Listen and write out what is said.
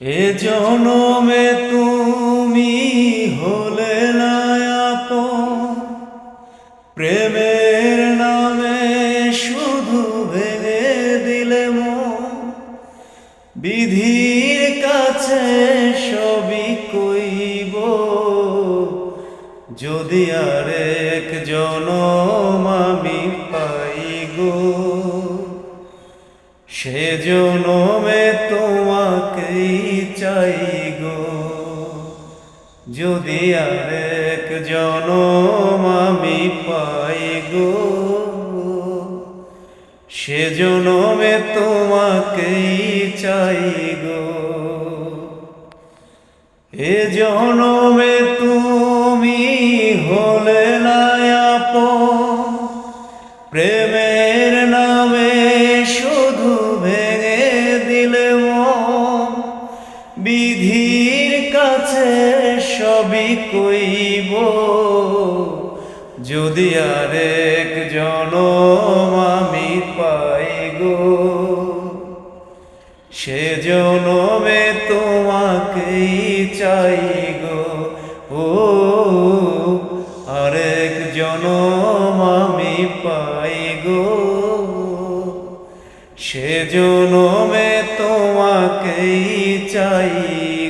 এ জনমে তুমি হলে না আপন প্রেমের নামে শুধু ভেঙে দিলে বিধির কাছে সবই কইব। যদি আরেক জনম আমি পাই গো সে জনমে তোমাকেই চাই গো। যদি আরেক জনম আমি পাই গো, সে জনমে তোমাকেই চাই গো। এ জনমে তুমি হলে না প্রেমের নামে শুধু বিধির কাছে সবই কইব। যদি আরেক জনম আমি পাই গো, সে জনমে তোমাকেই চাই গো। ও, আরেক জনম আমি পাই গো। সে জনমে তোমাকেই চাই।